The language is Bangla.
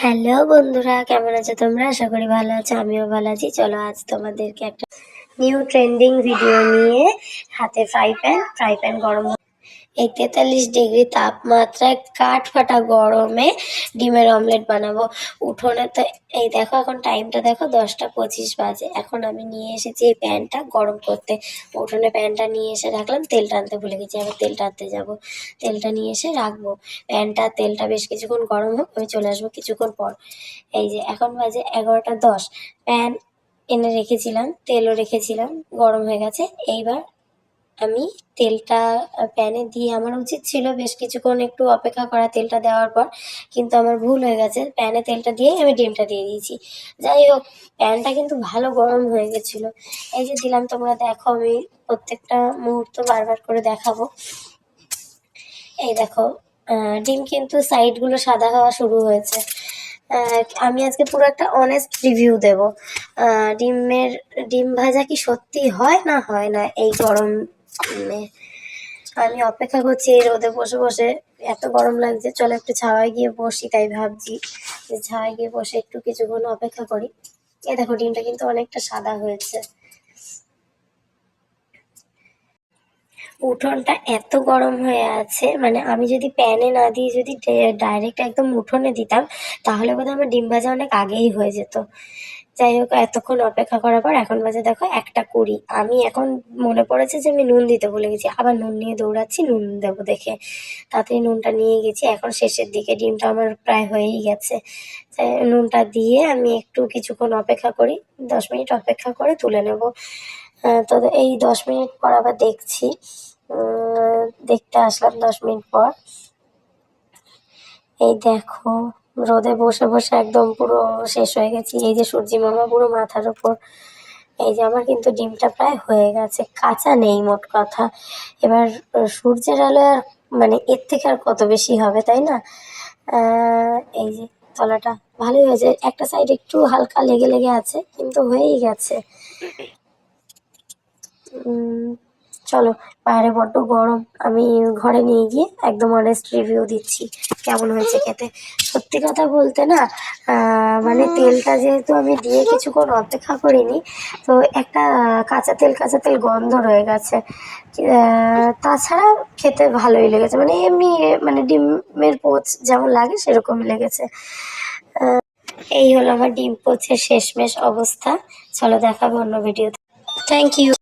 হ্যালো বন্ধুরা, কেমন আছো তোমরা? আশা করি ভালো আছো, আমিও ভালো আছি। চলো আজ তোমাদেরকে একটা নিউ ট্রেন্ডিং ভিডিও নিয়ে হাতে ফ্রাই প্যান ফ্রাই প্যান গরম এই তেতাল্লিশ ডিগ্রি তাপমাত্রায় কাঠ ফাটা গরমে ডিমের অমলেট বানাবো। উঠোনে তো, এই দেখো এখন টাইমটা দেখো, দশটা পঁচিশ বাজে। এখন আমি নিয়ে এসেছি এই প্যানটা গরম করতে। উঠোনে প্যানটা নিয়ে এসে রাখলাম, তেল টানতে ভুলে গেছি, আবার তেল টানতে যাব। তেলটা নিয়ে এসে রাখব। প্যানটা তেলটা বেশ কিছুক্ষণ গরম হোক, আমি চলে আসব কিছুক্ষণ পর। এই যে এখন বাজে এগারোটা দশ। প্যান এনে রেখেছিলাম, তেলও রেখেছিলাম, গরম হয়ে গেছে। এইবার আমি তেলটা প্যানে দিয়ে আমার উচিত ছিল বেশ কিছুক্ষণ একটু অপেক্ষা করা তেলটা দেওয়ার পর, কিন্তু আমার ভুল হয়ে গেছে। প্যানে তেলটা দিয়েই আমি ডিমটা দিয়ে দিয়েছি। যাই হোক, প্যানটা কিন্তু ভালো গরম হয়ে গেছিল। এই যে দিলাম, তোমরা দেখো, আমি প্রত্যেকটা মুহূর্ত বারবার করে দেখাবো। এই দেখো ডিম কিন্তু সাইডগুলো সাদা হওয়া শুরু হয়েছে। আমি আজকে পুরো একটা অনেস্ট রিভিউ দেব। ডিমের, ডিম ভাজা কি সত্যি হয় না হয় না এই গরমে আমি অপেক্ষা করছি এই রোদে বসে বসে। এত গরম লাগছে, চলো একটু ছাওয়ায় গিয়ে বসি তাই ভাবছি যে ছাওয়ায় গিয়ে বসে একটু কিছুক্ষণ অপেক্ষা করি। এ দেখো, ডিমটা কিন্তু অনেকটা সাদা হয়েছে। উঠোনটা এত গরম হয়ে আছে মানে আমি যদি প্যানে না দিয়ে যদি ডাইরেক্ট একদম উঠোনে দিতাম, তাহলে বোধহয় আমার ডিম ভাজা অনেক আগেই হয়ে যেত। যাই হোক, এতক্ষণ অপেক্ষা করার পর এখন বাজে দেখো একটা কুড়ি। আমি এখন মনে পড়েছে যে আমি নুন দিতে ভুলে গেছি। আবার নুন নিয়ে দৌড়াচ্ছি, নুন দেবো দেখে। তাড়াতাড়ি নুনটা নিয়ে গেছি। এখন শেষের দিকে ডিমটা আমার প্রায় হয়েই গেছে। নুনটা দিয়ে আমি একটু কিছুক্ষণ অপেক্ষা করি। দশ মিনিট অপেক্ষা করে তুলে নেব। তো এই দশ মিনিট পর আবার দেখছি। দেখতে আসলাম দশ মিনিট পর। এই দেখো। রোদে বসে বসে একদম পুরো শেষ হয়ে গেছি। এই যে সূর্যি মামা পুরো মাথার উপর, এই যে আমার কিন্তু ডিমটা প্রায় হয়ে গেছে, কাঁচা নেই মোট কথা। এবার সূর্যের আলো আর মানে এর থেকে আর কত বেশি হবে, তাই না? এই যে তলাটা ভালোই হয়েছে। একটা সাইড একটু হালকা লেগে লেগে আছে, কিন্তু হয়েই গেছে। চলো, বাইরে বড্ড গরম। আমি ঘরে নিয়ে গিয়ে একদম অনেস্ট রিভিউ দিচ্ছি, কেমন হয়েছে খেতে। সত্যি কথা বলতে না মানে তেলটা যেহেতু আমি দিয়ে কিছুক্ষণ অপেক্ষা করিনি, তো একটা কাঁচা তেল কাঁচা তেল গন্ধ রয়ে গেছে। তাছাড়া খেতে ভালোই লেগেছে মানে এমনি মানে ডিমের পোচ যেমন লাগে সেরকমই লেগেছে। এই হলো আমার ডিম পোচের শেষমেশ অবস্থা। চলো দেখাবো অন্য ভিডিওতে থ্যাংক ইউ